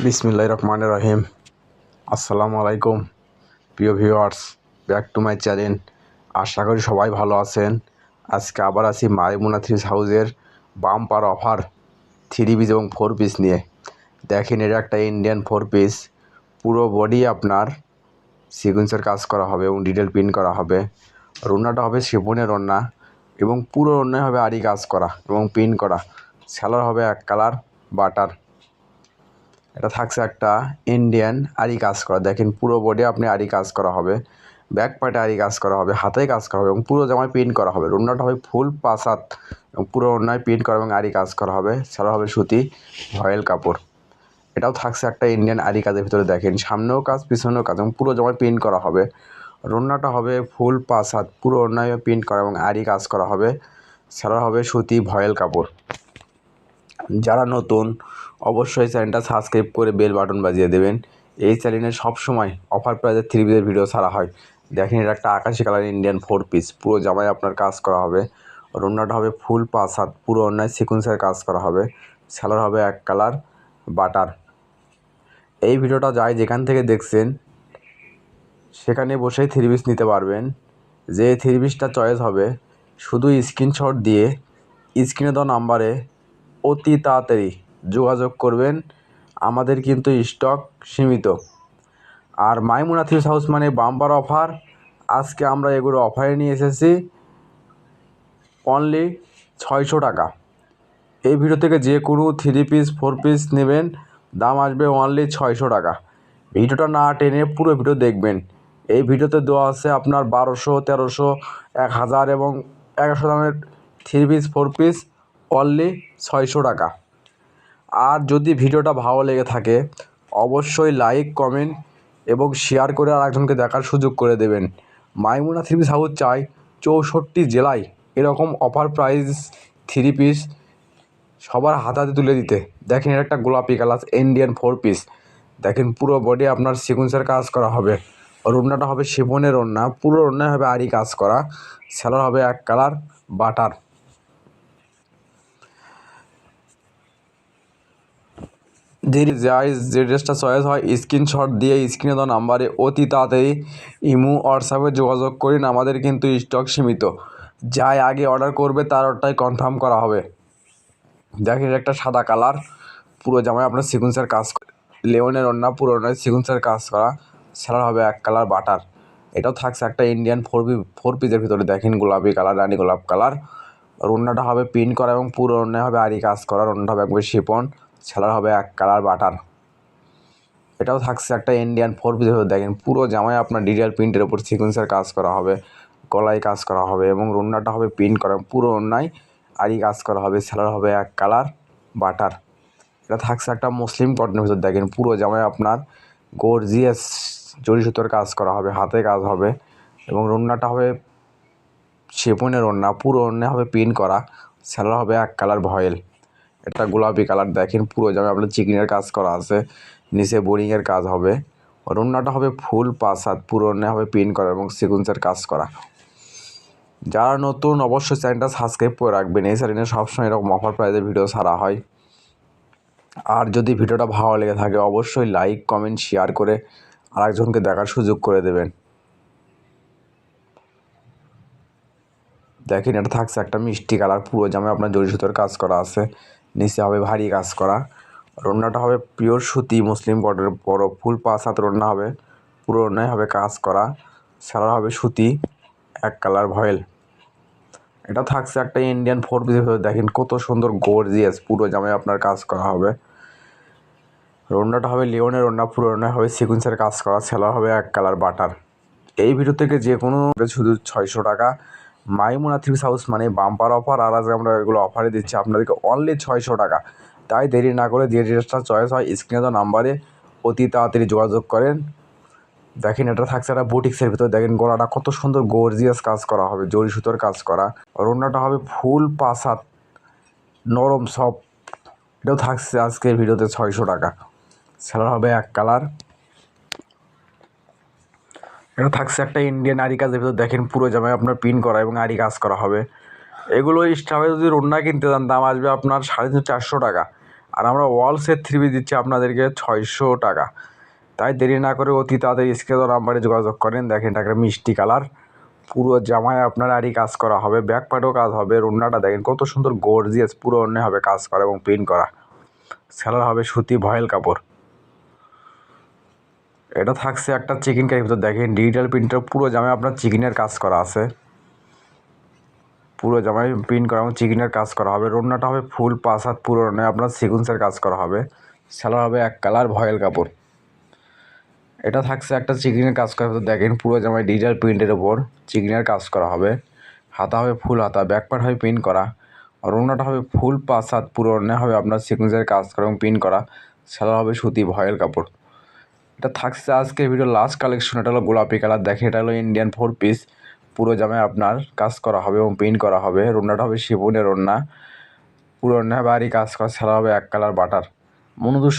বিসমিল্লাহ রহমান রহিম। আসসালামু আলাইকুম, প্রিয় viewers back to my channel আশা করি সবাই ভালো আছেন। আজকে আবার আছি মাইমুনা থ্রিস হাউসের বাম্পার অফার থ্রি পিস এবং ফোর পিস নিয়ে। দেখেন এটা একটা ইন্ডিয়ান ফোর পিস পুরো বডি আপনার সিকুয়েন্সের কাজ করা হবে এবং ডিটেল প্রিন্ট করা হবে। রন্নাটা হবে শিপনের রন্না এবং পুরো রন্নায় হবে আড়ি কাজ করা এবং প্রিন্ট করা। স্যালার হবে এক কালার বাটার এটা থাকছে একটা ইন্ডিয়ান আরি কাজ করা। দেখেন পুরো বডি আপনি আরি কাজ করা হবে। ব্যাক পার্টে আরি কাজ করা হবে, হাতে কাজ করা হবে এবং পুরো জামায় প্রিন্ট করা হবে। রোনাটা হবে ফুল পাঁচ হাত এবং পুরো অন্যায় প্রিন্ট করা এবং আরি কাজ করা হবে। ছাড়া হবে সুতি ভয়েল কাপড়। এটাও থাকছে একটা ইন্ডিয়ান আরি কাজের ভিতরে দেখেন। সামনেও কাজ, পিছনেও কাজ এবং পুরো জামায় প্রিন্ট করা হবে। রোনাটা হবে ফুল পাঁচ হাত পুরো অন্যায় প্রিন্ট করা এবং আরি কাজ করা হবে। ছাড়া হবে সুতি ভয়েল কাপড়। যারা নতুন অবশ্যই চ্যানেলটা সাবস্ক্রাইব করে বেল বাটন বাজিয়ে দেবেন। এই চ্যানেলে সবসময় অফার প্রাইজের থ্রি পিসের ভিডিও ছাড়া হয়। দেখেন এটা একটা আকাশি কালার ইন্ডিয়ান ফোর পিস পুরো জামায় আপনার কাজ করা হবে। রোনাটা হবে ফুল পাঁচ হাত পুরো অন্যায় সিকুয়েন্সের কাজ করা হবে। স্যালার হবে এক কালার বাটার এই ভিডিওটা যাই যেখান থেকে দেখছেন, সেখানে বসেই থ্রি পিস নিতে পারবেন। যে থ্রি পিসটা চয়েস হবে, শুধু স্ক্রিনশট দিয়ে স্ক্রিনে দেওয়া নাম্বারে অতি তাড়াতাড়ি যোগাযোগ করবেন। আমাদের কিন্তু স্টক সীমিত। আর মাইমুনা থ্রিস হাউস মানে বাম্পার অফার আজকে আমরা এগুলো অফারে নিয়ে এসেছি। অনলি ছয়শো টাকা। এই ভিডিও থেকে যে কোনো থ্রি পিস ফোর পিস নেবেন। দাম আসবে অনলি ছয়শো টাকা। ভিডিওটা না টেনে পুরো ভিডিও দেখবেন। এই ভিডিওতে দেওয়া আছে আপনার বারোশো, তেরোশো, এক হাজার এবং এগারোশো দামের three piece four piece only ছয়শো টাকা। আর যদি ভিডিওটা ভালো লেগে থাকে, অবশ্যই লাইক কমেন্ট এবং শেয়ার করে আর একজনকে দেখার সুযোগ করে দেবেন। মাইমুনা থ্রি পিস হাউস চাই চৌষট্টি জেলায় এরকম অফার প্রাইস থ্রি পিস সবার হাতে হাতে তুলে দিতে। দেখেন এটা একটা গোলাপি কালার ইন্ডিয়ান ফোর পিস দেখেন, পুরো বডি আপনার সিকুয়েন্সের কাজ করা হবে। রোনাটা হবে শিবনের রন্না পুরো রন্নায় হবে আড়ি কাজ করা। স্যালার হবে এক কালার বাটার যে যাই যে ড্রেসটা চয়েস হয়, স্ক্রিনশট দিয়ে স্ক্রিনে দেওয়া নাম্বারে অতি তাড়াতাড়ি ইমু, হোয়াটসঅ্যাপে যোগাযোগ করিন আমাদের কিন্তু স্টক সীমিত। যাই আগে অর্ডার করবে, তার অর্ডারটাই কনফার্ম করা হবে। দেখেন একটা সাদা কালার। পুরো জামায় আপনার সিকুয়েন্সের কাজ লেওনের অন্য পুরো নয় সিকুয়েন্সের কাজ করা। সালার হবে এক কালার বাটার। এটাও থাকছে একটা ইন্ডিয়ান ফোর পি ফোর পিসের ভিতরে। দেখেন, গোলাপি কালার, রানি গোলাপ কালার। রন্নাটা হবে প্রিন্ট করা এবং পুরো রন্নায় হবে আরি কাজ করা। রন্নাটা হবে একবার শিপন ছেলার হবে এক কালার বাটার এটাও থাকছে একটা ইন্ডিয়ান ফোর ভিতরে দেখেন, পুরো জামায় আপনার ডিজিটাল প্রিন্টের উপর সিকুয়েন্সের কাজ করা হবে, গলায় কাজ করা হবে এবং রন্নাটা হবে প্রিন্ট করা। পুরো অন্যায় আরই কাজ করা হবে সেলার হবে এক কালার বাটার। এটা থাকছে একটা মুসলিম কটনের ভিতর। দেখেন, পুরো জামায় আপনার গর্জিয়াস জড়ি সুতোর কাজ করা হবে, হাতে কাজ হবে এবং রন্নাটা হবে সেপনের ওড়না। পুরো ওড়না হবে প্রিন্ট করা সেলার হবে এক কালার ভয়েল। এটা গোলাপি কালার, দেখেন পুরো জামে আপনার চিকেনের কাজ করা আছে। নিচে বোরিংয়ের কাজ হবে। রন্নাটা হবে ফুল পাঁচ হাত পুরো ওড়না হবে প্রিন্ট করা এবং সিকুয়েন্সের কাজ করা। যারা নতুন অবশ্যই চ্যানেলটা সাবস্ক্রাইব করে রাখবেন। এই চ্যানেলে সবসময় এরকম অফার প্রাইজে ভিডিও ছাড়া হয়। আর যদি ভিডিওটা ভালো লেগে থাকে, অবশ্যই লাইক কমেন্ট শেয়ার করে আরেকজনকে দেখার সুযোগ করে দেবেন। দেখেন, এটা থাকছে একটা মিষ্টি কালার, পুরো জামে আপনার জড়ি সুতোর কাজ করা আছে। নিচে হবে ভারী কাজ করা। রন্নাটা হবে পিওর সুতি, মুসলিম কটের বড় ফুল পাঁচ হাত রন্না হবে। পুরো রন্নায় হবে কাজ করা। সারা হবে সুতি, এক কালার ভয়েল। এটা থাকছে একটা ইন্ডিয়ান ফোর ভিতরে। দেখেন কত সুন্দর গর্জিয়াস পুরো জামায় আপনার কাজ করা হবে। রন্নাটা হবে লিওনের রন্না পুরো রন্না হবে সিকুয়েন্সের কাজ করা। সেলার হবে এক কালার বাটার এই ভিডিও থেকে যে কোনো শুধু ছয়শো টাকা। মাইমুনা থ্রি হাউস মানে বাম্পার অফার, আর আজকে আমরা এগুলো অফারে দিচ্ছি আপনাদেরকে অনলি ছয়শো টাকা। তাই দেরি না করে যে ড্রেসটা চয়েস হয় স্ক্রিনে দেওয়া নাম্বারে অতি তাড়াতাড়ি যোগাযোগ করেন। দেখেন, এটা থাকছে একটা বুটিক্সের ভিতরে। দেখেন, গলাটা কত সুন্দর গর্জিয়াস কাজ করা হবে, জরি সুতোর কাজ করা। রন্নাটা হবে ফুল পাঁচ হাত নরম সব এটাও থাকছে আজকের ভিডিওতে ছয়শো টাকা। সেলার হবে এক কালার এটা থাকছে একটা ইন্ডিয়ান আরি কাজের ভিতর, দেখেন পুরো জামায় আপনার পিন করা এবং আরি কাজ করা হবে। এগুলো স্টাফে যদি রন্না কিনতে যান, দাম আসবে আপনার সাড়ে চারশো টাকা। আর আমরা ওয়ালসের থ্রি পিস দিচ্ছি আপনাদেরকে ছয়শো টাকা। তাই দেরি না করে অতি তাড়াতাড়ি স্ক্রিনে নাম্বারে যোগাযোগ করেন। দেখেন এটা একটা মিষ্টি কালার। পুরো জামায় আপনার আরই কাজ করা হবে ব্যাক পার্টও কাজ হবে, রুন্নাটা দেখেন কত সুন্দর গর্জিয়াস পুরো অন্য হবে কাজ করা এবং প্রিন্ট করা। সেলার হবে সুতি ভয়েল কাপড়। এটা থাকছে একটা চিকেন কারির ভিতর। দেখেন ডিজিটাল প্রিন্টার পুরো জামায় আপনার চিকেনের কাজ করা আছে। পুরো জামায় প্রিন্ট করা এবং চিকেনের কাজ করা হবে। রন্নাটা হবে ফুল পাঁচ হাত, পুরো নয় আপনার সিকুন্সের কাজ করা হবে। সেলার হবে এক কালার ভয়েল কাপড়। এটা থাকছে একটা চিকেনের কাজ করা ভিতর। দেখেন, পুরো জামায় ডিজিটাল প্রিন্টের ওপর চিকেনের কাজ করা হবে। হাতা হবে ফুল হাতা ব্যাক পার্ট হবে প্রিন্ট করা। রোনাটা হবে ফুল পাঁচ হাত, পুরো হবে আপনার সিকুয়েন্সের কাজ করা এবং প্রিন্ট করা। সেলার হবে সুতি ভয়েল কাপড়। এটা থাকছে আজকে ভিডিও লাস্ট কালেকশন এটা হলো গোলাপি কালার দেখে এটা হলো ইন্ডিয়ান ফোর পিস পুরো জামে আপনার কাজ করা হবে এবং প্রিন্ট করা হবে। রোনাটা হবে শিবনের রন্না। পুরো বাড়ি কাজ করা সেলা হবে এক কালার বাটার মনোদুষ